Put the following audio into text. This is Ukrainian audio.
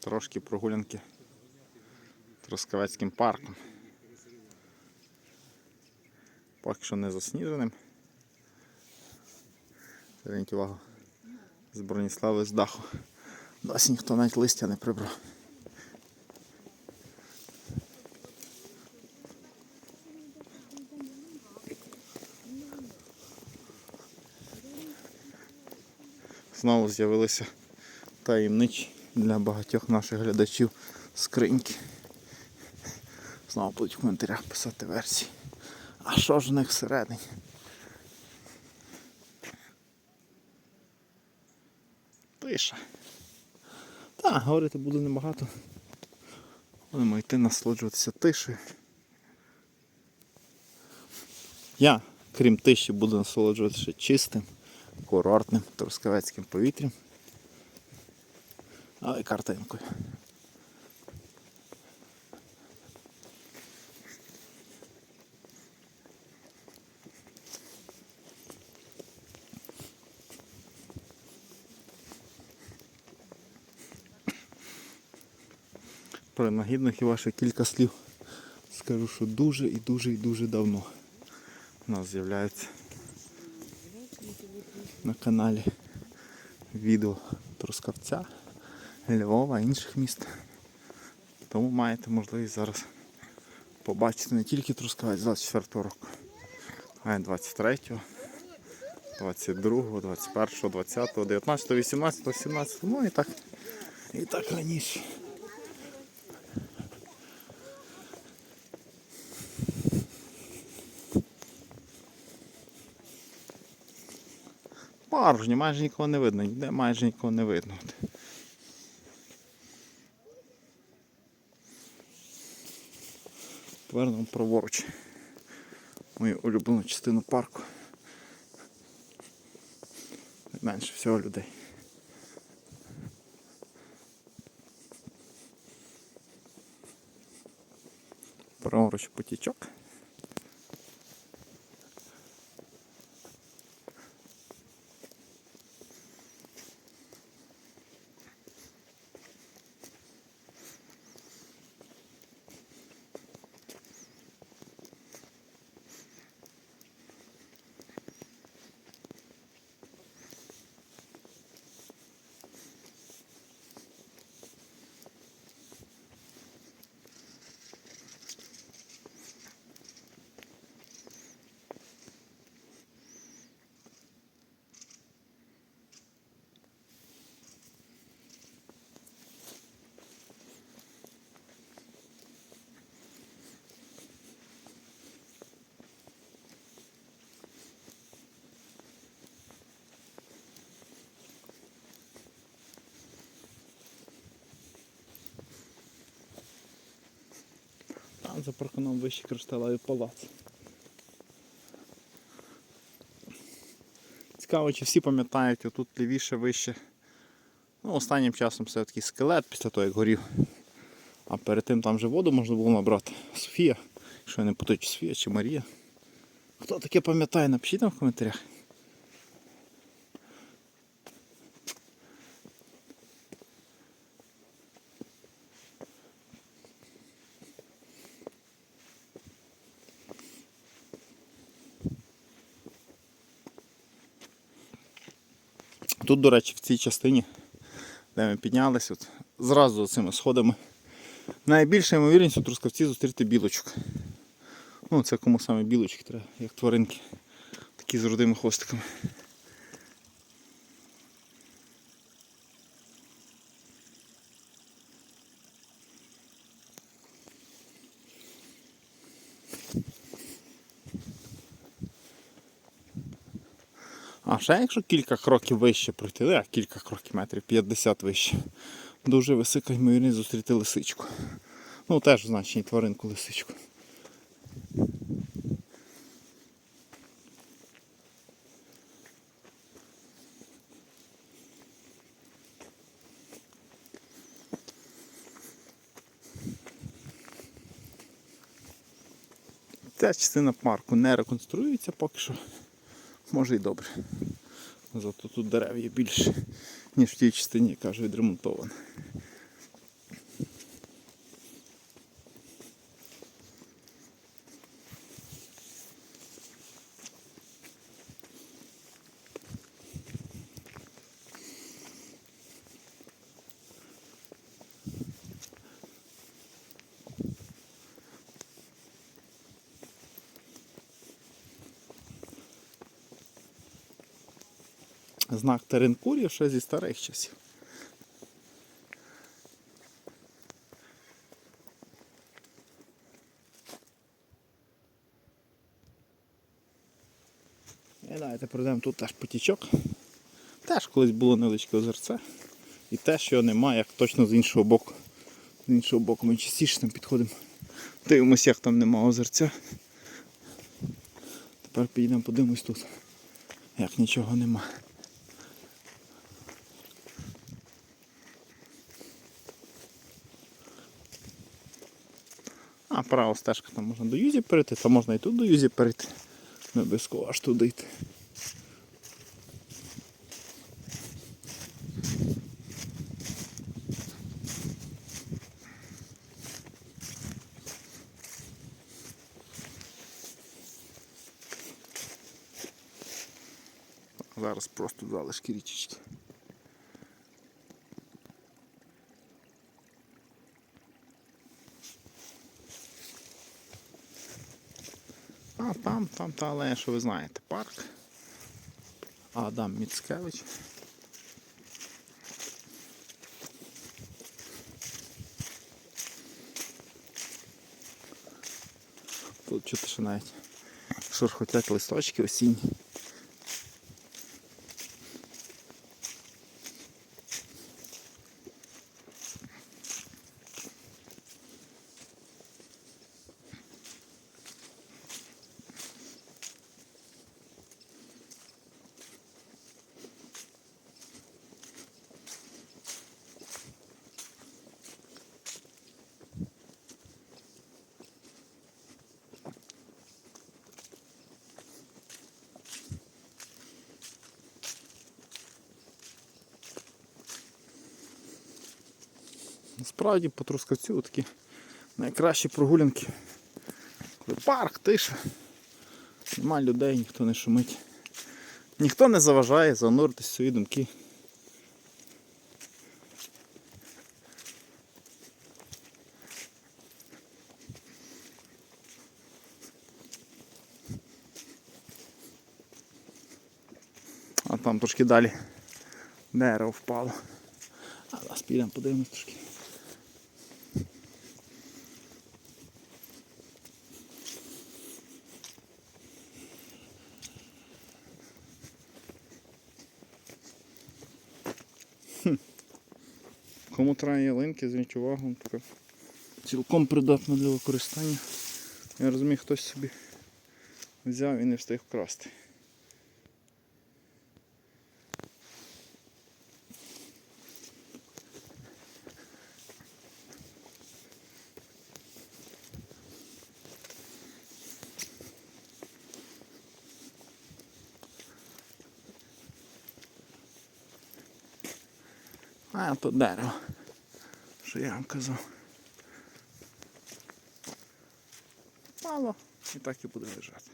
Трошки прогулянки Трускавецьким парком. Поки що не засніженим. Зверніть увагу. З Броніслави з даху. Досі ніхто навіть листя не прибрав. Знову з'явилися таємничі для багатьох наших глядачів скриньки. Знову будуть в коментарях писати версії. А що ж в них всередині? Тиша. Так, говорити буде небагато. Будемо йти насолоджуватися тишею. Я, крім тиші, буду насолоджуватися чистим, курортним трускавецьким повітрям. Але й картинкою. Про нагідних і ваших кілька слів. Скажу, що дуже і дуже і дуже давно у нас з'являється на каналі відео Трускавця, Львова, інших міст. Тому маєте можливість зараз побачити не тільки Трускавець 24 року, а й 23, 22, 21, 20, 19, 18, 17, ну і так, і так раніше. Порожні, майже нікого не видно, ніде майже нікого не видно. Повернемо праворуч. Мою улюблену частину парку. Менше всього людей. Праворуч потічок. За парканом вищий кришталевий палац. Цікаво, чи всі пам'ятають, отут лівіше вище. Ну, останнім часом все такий скелет після того, як горів. А перед тим там вже воду можна було набрати. Софія, якщо я не чи Софія чи Марія. Хто таке пам'ятає, напишіть нам в коментарях. Тут, до речі, в цій частині, де ми піднялися, от, зразу цими сходами. Найбільша ймовірність у трускавці зустріти білочок. Ну, це кому саме білочки треба, як тваринки. Такі з рудими хвостиками. Ще якщо кілька кроків вище пройти, а кілька кроків метрів, 50 вище, дуже висока ймовірність зустріти лисичку. Ну теж в значенні тваринку лисичку. Ця частина парку не реконструюється поки що. Може і добре. Зато тут дерев є більше, ніж в тій частині, яка вже відремонтована. Знак теренкурів ще зі старих часів. І давайте пройдемо тут теж потічок. Теж колись було невеличке озерце. І теж його немає, як точно з іншого боку. З іншого боку ми частіше там підходимо. Дивимося, як там нема озерця. Тепер підійдемо, подивимось тут. Як нічого нема. А, права стежка, там можна до Юзі перейти, та можна і тут до Юзі перейти. Не обов'язково аж туди йти. Зараз просто залишки річечки. А там, там та алея, що ви знаєте, парк. Адам Міцкевич. Тут чути ще навіть шурхотять листочки осінні. Насправді по Трускавцю такі найкращі прогулянки. Коли парк, тиша, нема людей, ніхто не шумить. Ніхто не заважає зануритись свої думки. А там трошки далі дерево впало. А зараз підемо подивимось трошки. Кому треба ялинки, зверніть увагу, така цілком придатна для використання. Я розумію, хтось собі взяв і не встиг вкрасти. А, то дерево. Що я вам казав. Мало і так і буде лежати.